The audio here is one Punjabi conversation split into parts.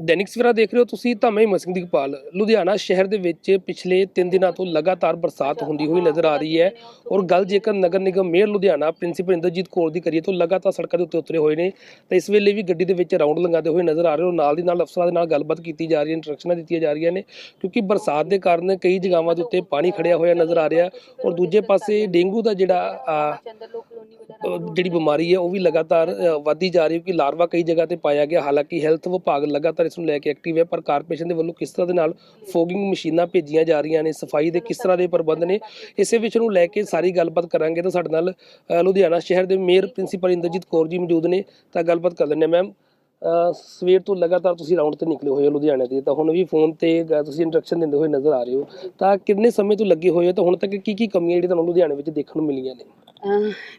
ਦੈਨਿਕ ਸਵੇਰਾ ਦੇਖ ਰਹੇ ਹੋ ਤੁਸੀਂ ਤਾਂ ਮੈਂ ਹਿੰਮਤ ਸਿੰਘ ਦੀਪਾਲ। ਲੁਧਿਆਣਾ ਸ਼ਹਿਰ ਦੇ ਵਿੱਚ ਪਿਛਲੇ 3 ਦਿਨਾਂ ਤੋਂ ਲਗਾਤਾਰ ਬਰਸਾਤ ਹੁੰਦੀ ਹੋਈ ਨਜ਼ਰ ਆ ਰਹੀ ਹੈ ਔਰ ਗੱਲ ਜੇਕਰ ਨਗਰ ਨਿਗਮ ਮੇਅਰ ਲੁਧਿਆਣਾ ਪ੍ਰਿੰਸੀਪਲ ਇੰਦਰਜੀਤ ਕੌਰ ਦੀ ਕਰੀਏ ਤਾਂ ਲਗਾਤਾਰ ਸੜਕਾਂ ਦੇ ਉੱਤੇ ਉਤਰੇ ਹੋਏ ਨੇ। ਤਾਂ ਇਸ ਵੇਲੇ ਵੀ ਗੱਡੀ ਦੇ ਵਿੱਚ ਰਾਉਂਡ ਲਗਾਉਂਦੇ ਹੋਏ ਨਜ਼ਰ ਆ ਰਹੇ ਹੋ ਨਾਲ ਦੀ ਨਾਲ ਅਫਸਰਾਂ ਦੇ ਨਾਲ ਗੱਲਬਾਤ ਕੀਤੀ ਜਾ ਰਹੀ ਹੈ ਇੰਸਟਰਕਸ਼ਨਾਂ ਦਿੱਤੀਆਂ ਜਾ ਰਹੀਆਂ ਨੇ ਕਿਉਂਕਿ ਬਰਸਾਤ ਦੇ ਕਾਰਨ ਕਈ ਜਗ੍ਹਾਵਾਂ ਦੇ ਉੱਤੇ ਪਾਣੀ ਖੜਿਆ ਹੋਇਆ ਨਜ਼ਰ ਆ ਰਿਹਾ ਔਰ ਦੂਜੇ ਪਾਸੇ ਡੇਂਗੂ ਦਾ ਜਿਹੜਾ ਜਿਹੜੀ ਬਿਮਾਰੀ ਹੈ ਉਹ ਵੀ ਲਗਾਤਾਰ ਅਹ, ਵੱਧਦੀ ਜਾ ਰਹੀ ਹੈ ਕਿ ਲਾਰਵਾ ਕਈ ਜਗ੍ਹਾ ਤੇ ਪਾਇਆ ਗਿਆ। ਹਾਲਾਂਕਿ ਹੈਲਥ ਵਿਭਾਗ ਲਗਾਤਾਰ ਇਸ ਨੂੰ ਲੈ ਕੇ ਐਕਟਿਵ ਹੈ, ਪਰ ਕਾਰਪੋਰੇਸ਼ਨ ਦੇ ਵੱਲੋਂ ਕਿਸ ਤਰ੍ਹਾਂ ਦੇ ਨਾਲ ਫੋਗਿੰਗ ਮਸ਼ੀਨਾਂ ਭੇਜੀਆਂ ਜਾ ਰਹੀਆਂ ਨੇ, ਸਫ਼ਾਈ ਦੇ ਕਿਸ ਤਰ੍ਹਾਂ ਦੇ ਪ੍ਰਬੰਧ ਨੇ, ਇਸੇ ਵਿਸ਼ੇ ਨੂੰ ਲੈ ਕੇ ਸਾਰੀ ਗੱਲਬਾਤ ਕਰਾਂਗੇ ਤਾਂ ਸਾਡੇ ਨਾਲ ਲੁਧਿਆਣਾ ਸ਼ਹਿਰ ਦੇ ਮੇਅਰ ਪ੍ਰਿੰਸੀਪਲ ਇੰਦਰਜੀਤ ਕੌਰ ਜੀ ਮੌਜੂਦ ਨੇ, ਤਾਂ ਗੱਲਬਾਤ ਕਰ ਲੈਂਦੇ ਮੈਮ ਸਵੇਰ ਤੋਂ ਲਗਾਤਾਰ ਤੁਸੀਂ ਰਾਉਂਡ ਤੇ ਨਿਕਲੇ ਹੋਏ ਹੋ ਲੁਧਿਆਣੇ ਦੇ, ਤਾਂ ਹੁਣ ਵੀ ਫੋਨ ਤੇ ਤੁਸੀਂ ਇੰਟਰੈਕਸ਼ਨ ਦਿੰਦੇ ਹੋਏ ਨਜ਼ਰ ਆ ਰਹੇ ਹੋ, ਤਾਂ ਕਿੰਨੇ ਸਮੇਂ ਤੋਂ ਲੱਗੇ ਹੋਏ ਹੋ ਤਾਂ ਹੁਣ ਤੱਕ ਕੀ ਕੀ ਕਮੀਆਂ ਜਿਹੜੀ ਤੁਹਾਨੂੰ ਲੁਧਿਆਣੇ ਵਿੱਚ ਦੇਖਣ ਨੂੰ ਮਿਲੀਆਂ ਨੇ?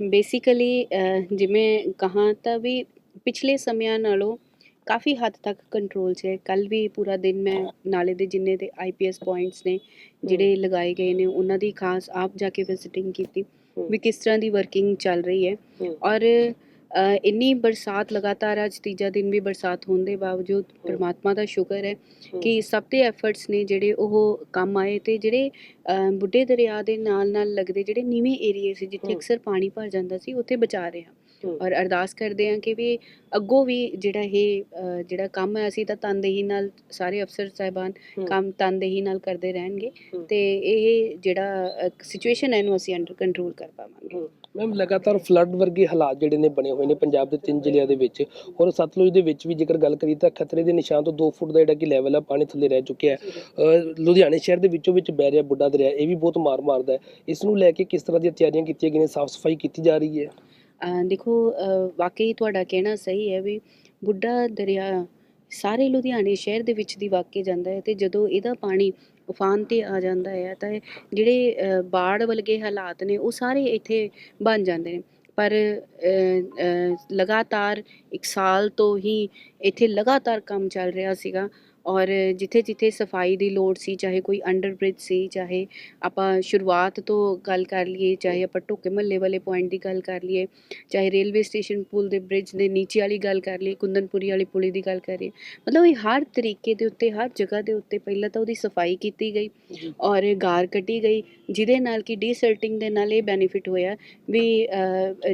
ਬੇਸਿਕਲੀ ਜਿਵੇਂ ਕਹਾਂ ਤਾਂ ਵੀ ਪਿਛਲੇ ਸਮਿਆਂ ਨਾਲੋਂ ਕਾਫੀ ਹੱਦ ਤੱਕ ਕੰਟਰੋਲ 'ਚ ਹੈ ਕੱਲ ਵੀ ਪੂਰਾ ਦਿਨ ਮੈਂ ਨਾਲੇ ਦੇ ਜਿੰਨੇ ਦੇ ਆਈਪੀਐਸ ਪੁਆਇੰਟਸ ਨੇ ਜਿਹੜੇ ਲਗਾਏ ਗਏ ਨੇ ਉਹਨਾਂ ਦੀ ਖਾਸ ਆਪ ਜਾ ਕੇ ਵਿਜ਼ਿਟਿੰਗ ਕੀਤੀ ਵੀ ਕਿਸ ਤਰ੍ਹਾਂ ਦੀ ਵਰਕਿੰਗ ਚੱਲ ਰਹੀ ਹੈ। ਔਰ ਇੰਨੀ ਬਰਸਾਤ ਲਗਾਤਾਰ ਅੱਜ ਤੀਜਾ ਦਿਨ ਵੀ ਬਰਸਾਤ ਹੋਣ ਦੇ ਬਾਵਜੂਦ ਪ੍ਰਮਾਤਮਾ ਦਾ ਸ਼ੁਕਰ ਹੈ ਕਿ ਸਭ ਦੇ ਐਫਰਟਸ ਨੇ ਜਿਹੜੇ ਉਹ ਕੰਮ ਆਏ ਤੇ ਜਿਹੜੇ ਬੁੱਢੇ ਦਰਿਆ ਦੇ ਨਾਲ ਨਾਲ ਲੱਗਦੇ ਜਿਹੜੇ ਨੀਵੇਂ ਏਰੀਏ ਸੀ ਜਿੱਥੇ। ਅਕਸਰ ਪਾਣੀ ਭਰ ਜਾਂਦਾ ਸੀ ਉੱਥੇ ਬਚਾ ਰਹੇ ਹਾਂ। ਔਰ ਅਰਦਾਸ ਕਰਦੇ ਹਾਂ ਕਿ ਵੀ ਅੱਗੋਂ ਵੀ ਜਿਹੜਾ ਇਹ ਜਿਹੜਾ ਕੰਮ ਹੈ ਅਸੀਂ ਤਾਂ ਤਨਦੇਹੀ ਨਾਲ ਸਾਰੇ ਅਫਸਰ ਸਾਹਿਬਾਨ। ਕੰਮ ਤਨਦੇਹੀ ਨਾਲ ਕਰਦੇ ਰਹਿਣਗੇ। ਤੇ ਇਹ ਜਿਹੜਾ ਸਿਚੁਏਸ਼ਨ ਹੈ ਇਹਨੂੰ ਅਸੀਂ ਅੰਡਰ ਕੰਟਰੋਲ ਕਰ ਪਾਵਾਂਗੇ। ਮੈਮ ਲਗਾਤਾਰ ਫਲੱਡ ਵਰਗੇ ਹਾਲਾਤ ਜਿਹੜੇ ਨੇ ਬਣੇ ਹੋਏ ਨੇ ਪੰਜਾਬ ਦੇ ਤਿੰਨ ਜ਼ਿਲ੍ਹਿਆਂ ਦੇ ਵਿੱਚ। ਔਰ ਸਤਲੁਜ ਦੇ ਵਿੱਚ ਵੀ ਜੇਕਰ ਗੱਲ ਕਰੀਏ ਤਾਂ ਖਤਰੇ ਦੇ ਨਿਸ਼ਾਨ ਤੋਂ 2 ਫੁੱਟ ਦਾ ਜਿਹੜਾ ਕਿ ਲੈਵਲ ਹੈ ਪਾਣੀ ਥੱਲੇ ਰਹਿ ਚੁੱਕਿਆ ਹੈ। ਲੁਧਿਆਣੇ ਸ਼ਹਿਰ ਦੇ ਵਿੱਚੋਂ ਵਿੱਚ ਬਹਿ ਰਿਹਾ ਬੁੱਢਾ ਦਰਿਆ ਇਹ ਵੀ ਬਹੁਤ ਮਾਰ ਮਾਰਦਾ ਹੈ। ਇਸ ਨੂੰ ਲੈ ਕੇ ਕਿਸ ਤਰ੍ਹਾਂ ਦੀਆਂ ਤਿਆਰੀਆਂ ਕੀਤੀਆਂ ਗਈਆਂ ਨੇ ਸਾਫ਼ ਸਫ਼ਾਈ ਕੀਤੀ ਜਾ ਰਹੀ ਹੈ? ਦੇਖੋ ਵਾਕਈ ਤੁਹਾਡਾ ਕਹਿਣਾ ਸਹੀ ਹੈ ਵੀ ਬੁੱਢਾ ਦਰਿਆ ਸਾਰੇ ਲੁਧਿਆਣੇ ਸ਼ਹਿਰ ਦੇ ਵਿੱਚ ਦੀ ਵਾਕਿਆ ਜਾਂਦਾ ਹੈ ਤੇ ਜਦੋਂ ਇਹਦਾ ਪਾਣੀ ਉਫਾਨ ਤੇ ਆ ਜਾਂਦਾ ਹੈ ਤਾਂ ਜਿਹੜੇ ਬਾੜ ਵਲਗੇ ਹਾਲਾਤ ਨੇ ਉਹ ਸਾਰੇ ਇੱਥੇ ਬਣ ਜਾਂਦੇ ਨੇ। ਪਰ ਲਗਾਤਾਰ ਇੱਕ ਸਾਲ ਤੋਂ ਹੀ ਇੱਥੇ ਲਗਾਤਾਰ ਕੰਮ ਚੱਲ ਰਿਹਾ ਸੀਗਾ। ਔਰ ਜਿੱਥੇ ਜਿੱਥੇ ਸਫ਼ਾਈ ਦੀ ਲੋੜ ਸੀ ਚਾਹੇ ਕੋਈ ਅੰਡਰ ਬ੍ਰਿਜ ਸੀ ਚਾਹੇ ਆਪਾਂ ਸ਼ੁਰੂਆਤ ਤੋਂ ਗੱਲ ਕਰ ਲਈਏ ਚਾਹੇ ਆਪਾਂ ਢੁੱਕੇ ਮਹੱਲੇ ਵਾਲੇ ਪੁਆਇੰਟ ਦੀ ਗੱਲ ਕਰ ਲਈਏ ਚਾਹੇ ਰੇਲਵੇ ਸਟੇਸ਼ਨ ਪੁਲ ਦੇ ਬ੍ਰਿਜ ਦੇ ਨੀਚੇ ਵਾਲੀ ਗੱਲ ਕਰ ਲਈਏ ਕੁੰਦਨਪੁਰੀ ਵਾਲੀ ਪੁਲੀ ਦੀ ਗੱਲ ਕਰੀਏ ਮਤਲਬ ਇਹ ਹਰ ਤਰੀਕੇ ਦੇ ਉੱਤੇ ਹਰ ਜਗ੍ਹਾ ਦੇ ਉੱਤੇ ਪਹਿਲਾਂ ਤਾਂ ਉਹਦੀ ਸਫ਼ਾਈ ਕੀਤੀ ਗਈ ਔਰ ਗਾਰ ਕੱਢੀ ਗਈ ਜਿਹਦੇ ਨਾਲ ਕਿ ਡੀਸਲਟਿੰਗ ਦੇ ਨਾਲ ਇਹ ਬੈਨੀਫਿਟ ਹੋਇਆ ਵੀ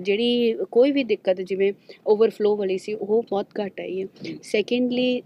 ਜਿਹੜੀ ਕੋਈ ਵੀ ਦਿੱਕਤ ਜਿਵੇਂ ਓਵਰਫਲੋ ਵਾਲੀ ਸੀ ਉਹ ਬਹੁਤ ਘੱਟ ਆਈ ਹੈ। ਸੈਕੰਡਲੀ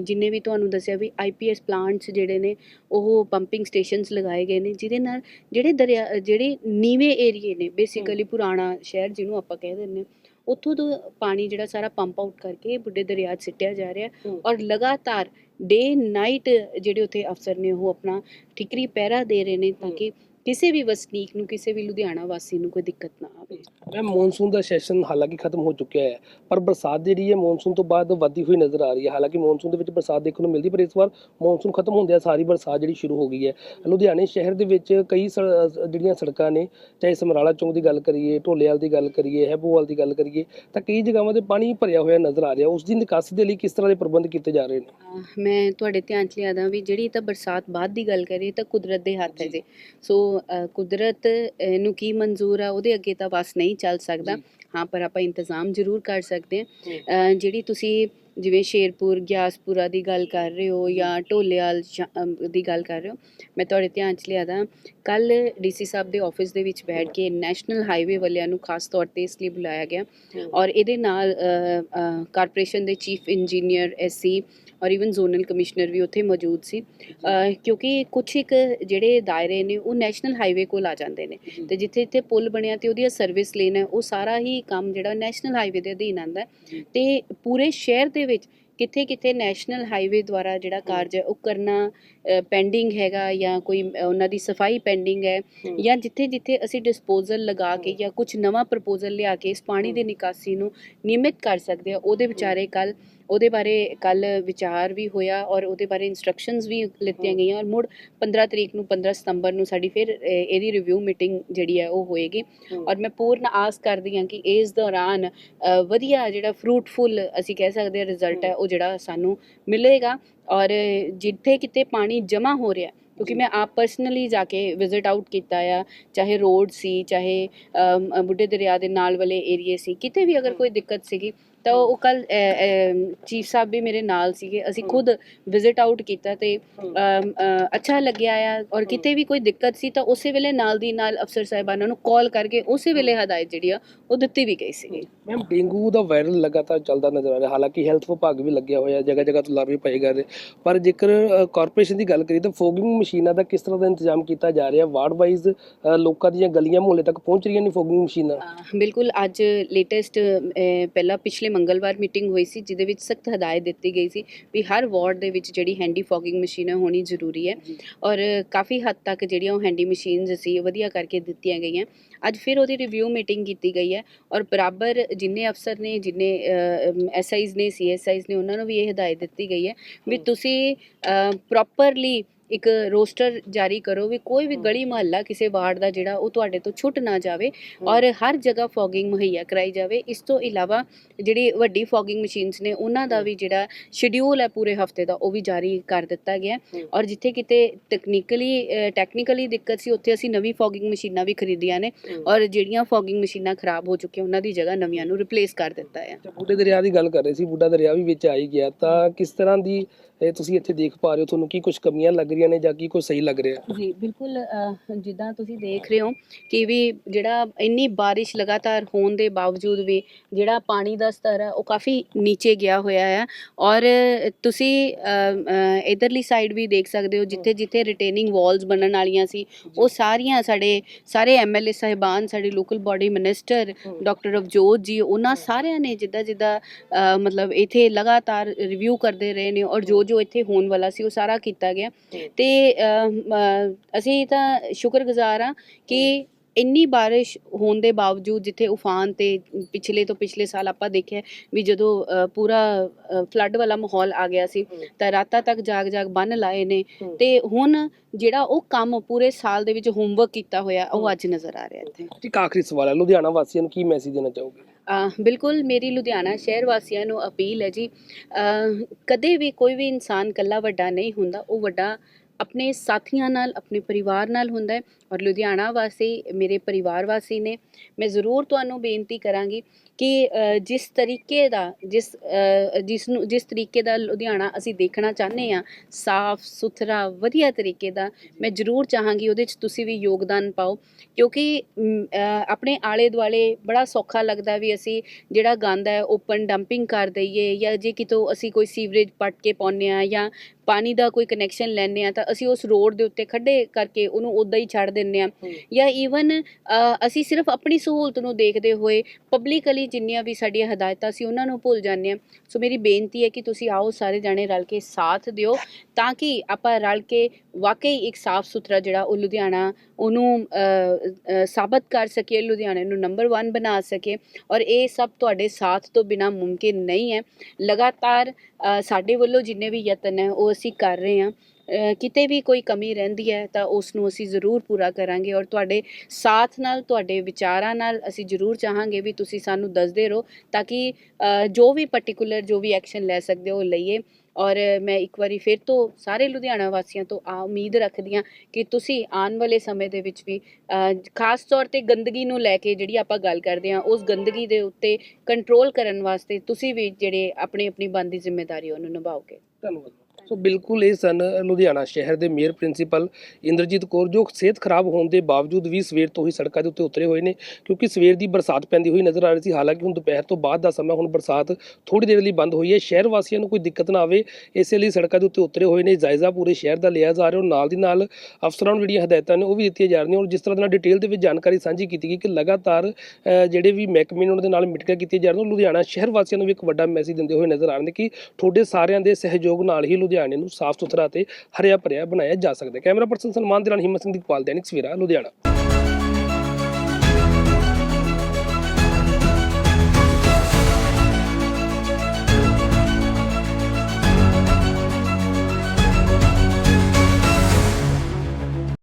ਜਿੰਨੇ ਵੀ ਤੁਹਾਨੂੰ ਦੱਸਿਆ ਵੀ ਆਈਪੀਐਸ ਪਲਾਂਟਸ ਜਿਹੜੇ ਨੇ ਉਹ ਪੰਪਿੰਗ ਸਟੇਸ਼ਨਸ ਲਗਾਏ ਗਏ ਨੇ ਜਿਹਦੇ ਨਾਲ ਜਿਹੜੇ ਦਰਿਆ ਜਿਹੜੇ ਨੀਵੇਂ ਏਰੀਏ ਨੇ ਬੇਸਿਕਲੀ ਪੁਰਾਣਾ ਸ਼ਹਿਰ ਜਿਹਨੂੰ ਆਪਾਂ ਕਹਿ ਦਿੰਦੇ ਹਾਂ ਉੱਥੋਂ ਤੋਂ ਪਾਣੀ ਜਿਹੜਾ ਸਾਰਾ ਪੰਪ ਆਊਟ ਕਰਕੇ ਬੁੱਢੇ ਦਰਿਆ 'ਚ ਸਿੱਟਿਆ ਜਾ ਰਿਹਾ। ਔਰ ਲਗਾਤਾਰ ਡੇ ਨਾਈਟ ਜਿਹੜੇ ਉੱਥੇ ਅਫਸਰ ਨੇ ਉਹ ਆਪਣਾ ਠਿਕਰੀ ਪਹਿਰਾ ਦੇ ਰਹੇ ਨੇ ਤਾਂ। ਕਿ ਕਿਸੇ ਵੀ ਵਸਨੀਕ ਨੂੰ ਕਿਸੇ ਵੀ ਲੁਧਿਆਣਾ ਵਾਸੀ ਨੂੰ ਕੋਈ ਦਿੱਕਤ ਨਾ ਆਵੇ। ਮੈਂ ਮੌਨਸੂਨ ਦਾ ਸੈਸ਼ਨ ਹਾਲਾਂਕਿ ਖਤਮ ਹੋ ਚੁੱਕਿਆ ਹੈ ਪਰ ਬਰਸਾਤ ਜਿਹੜੀ ਹੈ ਮੌਨਸੂਨ ਤੋਂ ਬਾਅਦ ਵਧਦੀ ਹੋਈ ਨਜ਼ਰ ਆ ਰਹੀ ਹੈ। ਹਾਲਾਂਕਿ ਮੌਨਸੂਨ ਦੇ ਵਿੱਚ ਬਰਸਾਤ ਦੇਖਣ ਨੂੰ ਮਿਲਦੀ ਪਰ ਇਸ ਵਾਰ ਮੌਨਸੂਨ ਖਤਮ ਹੁੰਦਿਆਂ ਸਾਰੀ ਬਰਸਾਤ ਜਿਹੜੀ ਸ਼ੁਰੂ ਹੋ ਗਈ ਹੈ। ਲੁਧਿਆਣੇ ਸ਼ਹਿਰ ਦੇ ਵਿੱਚ ਕਈ ਜਿਹੜੀਆਂ ਸੜਕਾਂ ਨੇ ਚਾਹੇ ਸਮਰਾਲਾ ਚੌਂਕ ਦੀ ਗੱਲ ਕਰੀਏ ਢੋਲੇਵਾਲ ਦੀ ਗੱਲ ਕਰੀਏ ਹੈਬੋਵਾਲ ਦੀ ਗੱਲ ਕਰੀਏ ਤਾਂ ਕਈ ਜਗ੍ਹਾਵਾਂ ਤੇ ਪਾਣੀ ਭਰਿਆ ਹੋਇਆ ਨਜ਼ਰ ਆ ਰਿਹਾ। ਉਸ ਦੀ ਨਿਕਾਸੀ ਦੇ ਲਈ ਕਿਸ ਤਰ੍ਹਾਂ ਦੇ ਪ੍ਰਬੰਧ ਕੀਤੇ ਜਾ ਰਹੇ ਨੇ? ਮੈਂ ਤੁਹਾਡੇ ਧਿਆਨ ਚ ਲਿਆਦਾ ਵੀ ਜਿਹੜੀ ਤਾਂ ਬਰਸਾਤ ਬਾਅਦ ਦੀ ਗੱਲ ਕਰੀਏ ਤਾਂ ਕੁਦਰਤ ਦੇ ਹੱਥ ਹੈ ਜੀ। ਸੋ ਕੁਦਰਤ ਨੂੰ ਕੀ ਮਨਜ਼ੂਰ ਆ ਉਹਦੇ ਅੱਗੇ ਤਾਂ ਬਸ ਨਹੀਂ ਚੱਲ ਸਕਦਾ। ਹਾਂ ਪਰ ਆਪਾਂ ਇੰਤਜ਼ਾਮ ਜ਼ਰੂਰ ਕਰ ਸਕਦੇ। ਹਾਂ। ਜਿਹੜੀ ਤੁਸੀਂ ਜਿਵੇਂ ਸ਼ੇਰਪੁਰ ਗਿਆਸਪੁਰਾ ਦੀ ਗੱਲ ਕਰ ਰਹੇ ਹੋ ਜਾਂ ਢੋਲੇਵਾਲ ਦੀ ਗੱਲ ਕਰ ਰਹੇ ਹੋ ਮੈਂ ਤੁਹਾਡੇ ਧਿਆਨ ਚ ਲਿਆਦਾ। ਕੱਲ ਡੀਸੀ ਸਾਹਿਬ ਦੇ ਆਫਿਸ ਦੇ ਵਿੱਚ ਬੈਠ ਕੇ ਨੈਸ਼ਨਲ ਹਾਈਵੇ ਵਾਲਿਆਂ ਨੂੰ ਖਾਸ ਤੌਰ ਤੇ ਇਸ ਲਈ ਬੁਲਾਇਆ ਗਿਆ। ਔਰ ਇਹਦੇ ਨਾਲ ਕਾਰਪੋਰੇਸ਼ਨ ਦੇ ਚੀਫ ਇੰਜੀਨੀਅਰ ਐਸਸੀ ਔਰ ਇਵਨ ਜ਼ੋਨਲ ਕਮਿਸ਼ਨਰ ਵੀ ਉੱਥੇ ਮੌਜੂਦ ਸੀ। ਕਿਉਂਕਿ ਕੁਝ ਇੱਕ ਜਿਹੜੇ ਦਾਇਰੇ ਨੇ ਉਹ ਨੈਸ਼ਨਲ ਹਾਈਵੇ ਕੋਲ ਆ ਜਾਂਦੇ ਨੇ। ਤੇ ਜਿੱਥੇ ਜਿੱਥੇ ਪੁਲ ਬਣਿਆ ਤੇ ਉਹਦੀ ਸਰਵਿਸ ਲੇਨ ਹੈ ਉਹ ਸਾਰਾ ਹੀ ਕੰਮ ਜਿਹੜਾ ਨੈਸ਼ਨਲ ਹਾਈਵੇ ਦੇ ਅਧੀਨ ਆਂਦਾ ਤੇ ਪੂਰੇ ਸ਼ਹਿਰ ਦੇ ਵਿੱਚ ਕਿੱਥੇ ਕਿੱਥੇ ਨੈਸ਼ਨਲ ਹਾਈਵੇ ਦੁਆਰਾ ਜਿਹੜਾ ਕਾਰਜ ਹੈ ਉਹ ਕਰਨਾ ਪੈਂਡਿੰਗ ਹੈਗਾ ਜਾਂ ਕੋਈ ਉਹਨਾਂ ਦੀ ਸਫ਼ਾਈ ਪੈਂਡਿੰਗ ਹੈ। ਜਾਂ। ਜਿੱਥੇ ਜਿੱਥੇ ਅਸੀਂ ਡਿਸਪੋਜ਼ਲ ਲਗਾ ਕੇ ਜਾਂ। ਕੁਝ ਨਵਾਂ ਪ੍ਰਪੋਜ਼ਲ ਲਿਆ ਕੇ ਇਸ ਪਾਣੀ ਦੀ ਨਿਕਾਸੀ ਨੂੰ ਨਿਯਮਿਤ ਕਰ ਸਕਦੇ ਆ ਉਹਦੇ ਵਿਚਾਰੇ ਕੱਲ ਉਹਦੇ ਬਾਰੇ ਕੱਲ ਵਿਚਾਰ ਵੀ ਹੋਇਆ ਔਰ ਉਹਦੇ ਬਾਰੇ ਇਨਸਟਰਕਸ਼ਨਸ ਵੀ ਲਿੱਤੀਆਂ। ਗਈਆਂ ਔਰ ਮੁੜ 15 ਤਰੀਕ ਨੂੰ 15 ਸਤੰਬਰ ਨੂੰ ਸਾਡੀ ਫਿਰ ਇਹਦੀ ਰਿਵਿਊ ਮੀਟਿੰਗ ਜਿਹੜੀ ਹੈ ਉਹ ਹੋਏਗੀ। ਔਰ ਮੈਂ ਪੂਰਨ ਆਸ ਕਰਦੀ ਹਾਂ ਕਿ ਇਸ ਦੌਰਾਨ ਵਧੀਆ ਜਿਹੜਾ ਫਰੂਟਫੁਲ ਅਸੀਂ ਕਹਿ ਸਕਦੇ ਹਾਂ ਰਿਜ਼ਲਟ ਹੈ ਉਹ ਜਿਹੜਾ ਸਾਨੂੰ ਮਿਲੇਗਾ। ਔਰ ਜਿੱਥੇ ਕਿਤੇ ਪਾਣੀ ਜਮ੍ਹਾਂ ਹੋ ਰਿਹਾ ਕਿਉਂਕਿ ਮੈਂ ਆਪ ਪਰਸਨਲੀ ਜਾ ਕੇ ਵਿਜ਼ਿਟ ਆਊਟ ਕੀਤਾ ਆ ਚਾਹੇ ਰੋਡ ਸੀ ਚਾਹੇ ਬੁੱਢੇ ਦਰਿਆ ਦੇ ਨਾਲ ਵਾਲੇ ਏਰੀਏ ਸੀ ਕਿਤੇ ਵੀ ਅਗਰ। ਕੋਈ ਦਿੱਕਤ ਸੀਗੀ ਤਾਂ ਉਹ ਕੱਲ ਚੀਫ ਸਾਹਿਬ ਵੀ ਮੇਰੇ ਨਾਲ ਸੀਗੇ। ਅਸੀਂ। ਖੁਦ ਵਿਜ਼ਿਟ ਆਊਟ ਕੀਤਾ ਤੇ ਅੱਛਾ ਲੱਗਿਆ ਆ। ਔਰ ਕਿਤੇ ਵੀ ਕੋਈ ਦਿੱਕਤ ਸੀ ਤਾਂ ਉਸੇ ਵੇਲੇ ਨਾਲ ਦੀ ਨਾਲ ਅਫਸਰ ਸਾਹਿਬਾਨਾਂ ਨੂੰ ਕਾਲ ਕਰਕੇ ਉਸੇ ਵੇਲੇ ਹਦਾਇਤ ਜਿਹੜੀ ਆ ਉਹ ਦਿੱਤੀ ਵੀ ਗਈ ਸੀਗੀ। ਮੈਮ ਡੇਂਗੂ ਦਾ ਵਾਇਰਲ ਲਗਾਤਾਰ ਚੱਲਦਾ ਨਜ਼ਰ ਆ ਰਿਹਾ। ਹਾਲਾਂਕਿ ਹੈਲਥ ਵਿਭਾਗ ਵੀ ਲੱਗਿਆ ਹੋਇਆ ਜਗ੍ਹਾ ਜਗ੍ਹਾ ਤੋਂ ਲਾਰੇ ਪਏ ਗਏ ਪਰ ਜੇਕਰ ਕਾਰਪੋਰੇਸ਼ਨ ਦੀ ਗੱਲ ਕਰੀਏ ਤਾਂ ਫੋਗਿੰਗ ਮਸ਼ੀਨਾਂ ਦਾ ਕਿਸ ਤਰ੍ਹਾਂ ਦਾ ਇੰਤਜ਼ਾਮ ਕੀਤਾ ਜਾ ਰਿਹਾ? ਵਾਰਡ ਵਾਈਜ਼ ਲੋਕਾਂ ਦੀਆਂ ਗਲੀਆਂ ਮੁਹੱਲੇ ਤੱਕ ਪਹੁੰਚ ਰਹੀਆਂ ਨੇ ਫੋਗਿੰਗ ਮਸ਼ੀਨਾਂ? ਬਿਲਕੁਲ ਅੱਜ ਲੇਟੈਸਟ ਪਹਿਲਾਂ ਪਿਛਲੇ ਮੰਗਲਵਾਰ ਮੀਟਿੰਗ ਹੋਈ ਸੀ ਜਿਹਦੇ ਵਿੱਚ ਸਖਤ ਹਦਾਇਤ ਦਿੱਤੀ ਗਈ ਸੀ ਵੀ ਹਰ ਵਾਰਡ ਦੇ ਵਿੱਚ ਜਿਹੜੀ ਹੈਂਡੀ ਫੋਗਿੰਗ ਮਸ਼ੀਨ ਹੋਣੀ ਜ਼ਰੂਰੀ ਹੈ। ਔਰ ਕਾਫੀ ਹੱਦ ਤੱਕ ਜਿਹੜੀਆਂ ਉਹ ਹੈਂਡੀ ਮਸ਼ੀਨਸ ਸੀ ਉਹ ਵਧੀਆ ਕਰਕੇ ਦਿੱਤੀਆਂ ਗਈਆਂ ਅੱਜ ਫਿਰ ਉਹਦੀ ਰਿਵਿਊ ਮੀਟਿੰਗ ਕੀਤੀ ਗਈ ਹੈ ਔਰ ਬਰਾਬਰ ਜਿੰਨੇ ਅਫਸਰ ਨੇ ਜਿੰਨੇ ਐਸਆਈਜ਼ ਨੇ ਸੀਐਸਆਈਜ਼ ਨੇ ਉਹਨਾਂ ਨੂੰ ਵੀ ਇਹ ਹਦਾਇਤ ਦਿੱਤੀ ਗਈ ਹੈ ਵੀ। ਤੁਸੀਂ ਪ੍ਰੋਪਰਲੀ ਇੱਕ ਰੋਸਟਰ ਜਾਰੀ ਕਰੋ ਵੀ ਕੋਈ ਵੀ। ਗਲੀ ਮੁਹੱਲਾ ਕਿਸੇ ਵਾਰਡ ਦਾ ਜਿਹੜਾ ਉਹ ਤੁਹਾਡੇ ਤੋਂ ਛੁੱਟ ਨਾ ਜਾਵੇ ਔਰ ਹਰ ਜਗ੍ਹਾ ਫੋਗਿੰਗ ਮੁਹੱਈਆ ਕਰਾਈ ਜਾਵੇ ਇਸ ਤੋਂ ਇਲਾਵਾ ਜਿਹੜੀ ਵੱਡੀ ਫੋਗਿੰਗ ਮਸ਼ੀਨਸ ਨੇ ਉਹਨਾਂ ਦਾ ਵੀ ਜਿਹੜਾ ਸ਼ਡਿਊਲ ਹੈ ਪੂਰੇ ਹਫ਼ਤੇ ਦਾ ਉਹ ਵੀ ਜਾਰੀ ਕਰ ਦਿੱਤਾ ਗਿਆ। ਔਰ ਜਿੱਥੇ ਕਿਤੇ ਤਕਨੀਕਲੀ ਟੈਕਨੀਕਲੀ ਦਿੱਕਤ ਸੀ ਉੱਥੇ ਅਸੀਂ ਨਵੀਂ ਫੋਗਿੰਗ ਮਸ਼ੀਨਾਂ ਵੀ ਖਰੀਦੀਆਂ ਨੇ ਔਰ ਜਿਹੜੀਆਂ ਫੋਗਿੰਗ ਮਸ਼ੀਨਾਂ ਖਰਾਬ ਹੋ ਚੁੱਕੀਆਂ ਉਹਨਾਂ ਦੀ ਜਗ੍ਹਾ ਨਵੀਆਂ ਨੂੰ ਰਿਪਲੇਸ ਕਰ ਦਿੱਤਾ ਹੈ। ਬੁੱਢੇ ਦਰਿਆ ਦੀ ਗੱਲ ਕਰ ਰਹੇ ਸੀ ਬੁੱਢਾ ਦਰਿਆ ਵੀ ਵਿੱਚ ਆਈ ਗਿਆ ਤਾਂ ਕਿਸ ਤਰ੍ਹਾਂ ਦੀ ਇਹ ਤੁਸੀਂ ਇੱਥੇ ਦੇਖ ਪਾ ਰਹੇ ਹੋ ਤੁਹਾਨੂੰ ਕੀ ਕੁਝ ਕਮੀਆਂ ਲੱਗ ਰਹੀਆਂ ਨੇ ਜਾਂ ਕੀ ਕੁਝ ਸਹੀ ਲੱਗ ਰਿਹਾ? ਜੀ ਬਿਲਕੁਲ ਅਹ, ਜਿੱਦਾਂ ਤੁਸੀਂ ਦੇਖ ਰਹੇ ਹੋ ਕਿ ਵੀ ਜਿਹੜਾ ਇੰਨੀ ਬਾਰਿਸ਼ ਲਗਾਤਾਰ ਹੋਣ ਦੇ ਬਾਵਜੂਦ ਵੀ ਜਿਹੜਾ ਪਾਣੀ ਦਾ ਸਤਰ ਹੈ ਉਹ ਕਾਫੀ ਨੀਚੇ ਗਿਆ ਹੋਇਆ ਹੈ। ਔਰ ਤੁਸੀਂ ਅਹ, ਅਹ, ਇਧਰਲੀ ਸਾਈਡ ਵੀ ਦੇਖ ਸਕਦੇ ਹੋ ਜਿੱਥੇ ਜਿੱਥੇ ਰਿਟੇਨਿੰਗ ਵਾਲਸ ਬਣਨ ਵਾਲੀਆਂ ਸੀ ਉਹ ਸਾਰੀਆਂ ਸਾਡੇ ਸਾਰੇ ਐਮਐਲਏ ਸਾਹਿਬਾਨ ਸਾਡੇ local body minister doctor Avjot ji ਉਹਨਾਂ ਸਾਰਿਆਂ ਨੇ ਜਿੱਦਾਂ ਜਿੱਦਾਂ ਅਹ, ਮਤਲਬ ਇੱਥੇ ਲਗਾਤਾਰ ਰਿਵਿਊ ਕਰਦੇ ਰਹੇ ਨੇ ਔਰ ਜੋ ਜੋ ਇੱਥੇ ਹੋਣ ਵਾਲਾ ਸੀ ਉਹ ਸਾਰਾ ਕੀਤਾ ਗਿਆ। ਤੇ ਅਸੀਂ ਤਾਂ ਸ਼ੁਕਰਗੁਜ਼ਾਰ ਆ ਕਿ ਇੰਨੀ ਬਾਰਿਸ਼ ਹੋਣ ਦੇ ਬਾਵਜੂਦ ਜਿੱਥੇ ਉਫਾਨ ਤੇ ਪਿਛਲੇ ਤੋਂ ਪਿਛਲੇ ਸਾਲ ਆਪਾਂ ਦੇਖਿਆ ਵੀ ਜਦੋਂ ਪੂਰਾ ਫਲੱਡ ਵਾਲਾ ਮਾਹੌਲ ਆ ਗਿਆ ਸੀ ਤਾਂ ਰਾਤਾਂ ਤੱਕ ਜਾਗ ਜਾਗ ਬੰਨ ਲਾਏ ਨੇ। ਤੇ ਹੁਣ ਜਿਹੜਾ ਉਹ ਕੰਮ ਪੂਰੇ ਸਾਲ ਦੇ ਵਿੱਚ ਹੋਮਵਰਕ ਕੀਤਾ ਹੋਇਆ। ਉਹ ਅੱਜ ਨਜ਼ਰ ਆ ਰਿਹਾ ਇੱਥੇ ਇੱਕ ਆਖਰੀ ਸਵਾਲ ਹੈ ਲੁਧਿਆਣਾ ਵਾਸੀਆਂ ਨੂੰ ਕੀ ਮੈਸੇਜ ਦੇਣਾ ਚਾਹੋਗੇ ਬਿਲਕੁਲ ਮੇਰੀ ਲੁਧਿਆਣਾ ਸ਼ਹਿਰ ਵਾਸੀਆਂ ਨੂੰ ਅਪੀਲ ਹੈ ਜੀ ਕਦੇ ਵੀ ਕੋਈ ਵੀ ਇਨਸਾਨ ਇਕੱਲਾ ਵੱਡਾ ਨਹੀਂ ਹੁੰਦਾ ਉਹ ਵੱਡਾ ਆਪਣੇ ਸਾਥੀਆਂ ਨਾਲ, ਆਪਣੇ ਪਰਿਵਾਰ ਨਾਲ ਹੁੰਦਾ ਹੈ ਔਰ ਲੁਧਿਆਣਾ ਵਾਸੀ ਮੇਰੇ ਪਰਿਵਾਰ ਵਾਸੀ ਨੇ। ਮੈਂ ਜ਼ਰੂਰ ਤੁਹਾਨੂੰ ਬੇਨਤੀ ਕਰਾਂਗੀ ਕਿ ਜਿਸ ਤਰੀਕੇ ਦਾ ਜਿਸ ਜਿਸ ਨੂੰ ਜਿਸ ਤਰੀਕੇ ਦਾ ਲੁਧਿਆਣਾ ਅਸੀਂ ਦੇਖਣਾ ਚਾਹੁੰਦੇ ਆ ਸਾਫ਼ ਸੁਥਰਾ ਵਧੀਆ ਤਰੀਕੇ ਦਾ ਮੈਂ ਜ਼ਰੂਰ ਚਾਹਾਂਗੀ ਉਹਦੇ 'ਚ ਤੁਸੀਂ ਵੀ ਯੋਗਦਾਨ ਪਾਓ। ਕਿਉਂਕਿ ਆਪਣੇ ਆਲੇ ਦੁਆਲੇ ਬੜਾ ਸੌਖਾ ਲੱਗਦਾ ਵੀ ਅਸੀਂ ਜਿਹੜਾ ਗੰਦ ਹੈ ਓਪਨ ਡੰਪਿੰਗ ਕਰ ਦਈਏ ਜਾਂ ਜੇ ਕਿਤੋਂ ਅਸੀਂ ਕੋਈ ਸੀਵਰੇਜ ਪੱਟ ਕੇ ਪਾਉਂਦੇ ਆ ਜਾਂ ਪਾਣੀ ਦਾ ਕੋਈ ਕਨੈਕਸ਼ਨ ਲੈਂਦੇ ਆ ਤਾਂ ਅਸੀਂ ਉਸ ਰੋਡ ਦੇ ਉੱਤੇ ਖੱਡੇ ਕਰਕੇ ਉਹਨੂੰ ਉਦਾਂ ਹੀ ਛੱਡ ਦਿੰਦੇ ਆ ਜਾਂ ਈਵਨ ਅਸੀਂ ਸਿਰਫ ਆਪਣੀ ਸਹੂਲਤ ਨੂੰ ਦੇਖਦੇ ਹੋਏ ਪਬਲਿਕਲੀ ਵੀ ਜਿੰਨੀਆਂ ਵੀ ਸਾਡੀਆਂ ਹਦਾਇਤਾਂ ਸੀ ਉਹਨਾਂ ਨੂੰ ਭੁੱਲ ਜਾਂਦੇ ਹਾਂ। ਸੋ ਮੇਰੀ ਬੇਨਤੀ ਹੈ ਕਿ ਤੁਸੀਂ ਆਓ, ਸਾਰੇ ਜਾਣੇ ਰਲ ਕੇ ਸਾਥ ਦਿਓ ਤਾਂ ਕਿ ਆਪਾਂ ਰਲ ਕੇ ਵਾਕਈ ਇੱਕ ਸਾਫ਼ ਸੁਥਰਾ ਜਿਹੜਾ ਉਹ ਲੁਧਿਆਣਾ ਉਹਨੂੰ ਸਾਬਤ ਕਰ ਸਕੀਏ, ਲੁਧਿਆਣੇ ਨੂੰ ਨੰਬਰ 1 ਬਣਾ ਸਕੀਏ ਔਰ ਇਹ ਸਭ ਤੁਹਾਡੇ ਸਾਥ ਤੋਂ ਬਿਨਾ ਮੁਮਕਿਨ ਨਹੀਂ ਹੈ। ਲਗਾਤਾਰ ਸਾਡੇ ਵੱਲੋਂ ਜਿੰਨੇ ਵੀ ਯਤਨ ਹੈ ਉਹ ਅਸੀਂ ਕਰ ਰਹੇ ਹਾਂ। ਕਿਤੇ ਵੀ ਕੋਈ ਕਮੀ ਰਹਿੰਦੀ ਹੈ ਤਾਂ ਉਸ ਨੂੰ ਅਸੀਂ ਜ਼ਰੂਰ ਪੂਰਾ ਕਰਾਂਗੇ ਔਰ ਤੁਹਾਡੇ ਸਾਥ ਨਾਲ, ਤੁਹਾਡੇ ਵਿਚਾਰਾਂ ਨਾਲ ਅਸੀਂ ਜ਼ਰੂਰ ਚਾਹਾਂਗੇ ਵੀ ਤੁਸੀਂ ਸਾਨੂੰ ਦੱਸਦੇ ਰਹੋ ਤਾਂ ਕਿ ਜੋ ਵੀ ਪਾਰਟਿਕੂਲਰ ਜੋ ਵੀ ਐਕਸ਼ਨ ਲੈ ਸਕਦੇ ਹੋ ਉਹ ਲਈਏ। ਔਰ ਮੈਂ ਇੱਕ ਵਾਰੀ ਫਿਰ ਤੋਂ ਸਾਰੇ ਲੁਧਿਆਣਾ ਵਾਸੀਆਂ ਤੋਂ ਆ ਉਮੀਦ ਰੱਖਦੀ ਹਾਂ ਕਿ ਤੁਸੀਂ ਆਉਣ ਵਾਲੇ ਸਮੇਂ ਦੇ ਵਿੱਚ ਵੀ ਖਾਸ ਤੌਰ ਤੇ ਗੰਦਗੀ ਨੂੰ ਲੈ ਕੇ ਜਿਹੜੀ ਆਪਾਂ ਗੱਲ ਕਰਦੇ ਹਾਂ, ਉਸ ਗੰਦਗੀ ਦੇ ਉੱਤੇ ਕੰਟਰੋਲ ਕਰਨ ਵਾਸਤੇ ਤੁਸੀਂ ਵੀ ਜਿਹੜੇ ਆਪਣੀ ਆਪਣੀ ਬਣਦੀ ਜ਼ਿੰਮੇਵਾਰੀ ਉਹਨੂੰ ਨਿਭਾਓਗੇ। ਧੰਨਵਾਦ। ਸੋ ਬਿਲਕੁਲ ਇਹ ਸਨ ਲੁਧਿਆਣਾ ਸ਼ਹਿਰ ਦੇ ਮੇਅਰ ਪ੍ਰਿੰਸੀਪਲ ਇੰਦਰਜੀਤ ਕੌਰ, ਜੋ ਸਿਹਤ ਖਰਾਬ ਹੋਣ ਦੇ ਬਾਵਜੂਦ ਵੀ ਸਵੇਰ ਤੋਂ ਹੀ ਸੜਕਾਂ ਦੇ ਉੱਤੇ ਉਤਰੇ ਹੋਏ ਨੇ, ਕਿਉਂਕਿ ਸਵੇਰ ਦੀ ਬਰਸਾਤ ਪੈਂਦੀ ਹੋਈ ਨਜ਼ਰ ਆ ਰਹੀ ਸੀ। ਹਾਲਾਂਕਿ ਹੁਣ ਦੁਪਹਿਰ ਤੋਂ ਬਾਅਦ ਦਾ ਸਮਾਂ, ਹੁਣ ਬਰਸਾਤ ਥੋੜੀ ਦੇਰ ਲਈ ਬੰਦ ਹੋਈ ਹੈ। ਸ਼ਹਿਰ ਵਾਸੀਆਂ ਨੂੰ ਕੋਈ ਦਿੱਕਤ ਨਾ ਆਵੇ, ਇਸੇ ਲਈ ਸੜਕਾਂ ਦੇ ਉੱਤੇ ਉਤਰੇ ਹੋਏ ਨੇ। ਜਾਇਜ਼ਾ ਪੂਰੇ ਸ਼ਹਿਰ ਦਾ ਲਿਆ ਜਾ ਰਿਹਾ ਔਰ ਨਾਲ ਦੀ ਨਾਲ ਅਫਸਰਾਂ ਨੂੰ ਜਿਹੜੀਆਂ ਹਦਾਇਤਾਂ ਨੇ ਉਹ ਵੀ ਦਿੱਤੀਆਂ ਜਾ ਰਹੀਆਂ ਔਰ ਜਿਸ ਤਰ੍ਹਾਂ ਦੇ ਨਾਲ ਡਿਟੇਲ ਦੇ ਵਿੱਚ ਜਾਣਕਾਰੀ ਸਾਂਝੀ ਕੀਤੀ ਗਈ ਕਿ ਲਗਾਤਾਰ ਜਿਹੜੇ ਵੀ ਮਹਿਕਮੇ ਨੇ ਉਹਨਾਂ ਦੇ ਨਾਲ ਮੀਟਿੰਗਾਂ ਕੀਤੀਆਂ ਜਾ ਰਹੀਆਂ ਲੁਧਿਆਣਾ ਸ਼ਹਿਰ ਵਾਸੀਆਂ ਨੂੰ ਵੀ ਇੱਕ ਵੱਡਾ ਮੈਸੇਜ ਦਿੰਦੇ ਹੋਏ ਨਜ਼ਰ ਆ ਰਹੇ ਨੇ ਕਿ ਤੁਹਾਡੇ ਸਾਰਿਆਂ ਦੇ ਸਹਿਯੋਗ ਨਾਲ ਹੀ ਲੁਧਿਆਣੇ ਨੂੰ ਸਾਫ਼ ਸੁਥਰਾ ਤੇ ਹਰਿਆ ਭਰਿਆ ਬਣਾਇਆ ਜਾ ਸਕਦਾ ਹੈ। ਕੈਮਰਾ ਪਰਸਨ ਸਲਮਾਨ ਦੇ ਨਾਲ ਹਿੰਮਤ ਸਿੰਘ ਦੀ ਪਾਲ ਦੈਨਿਕ ਸਵੇਰਾ, ਲੁਧਿਆਣਾ।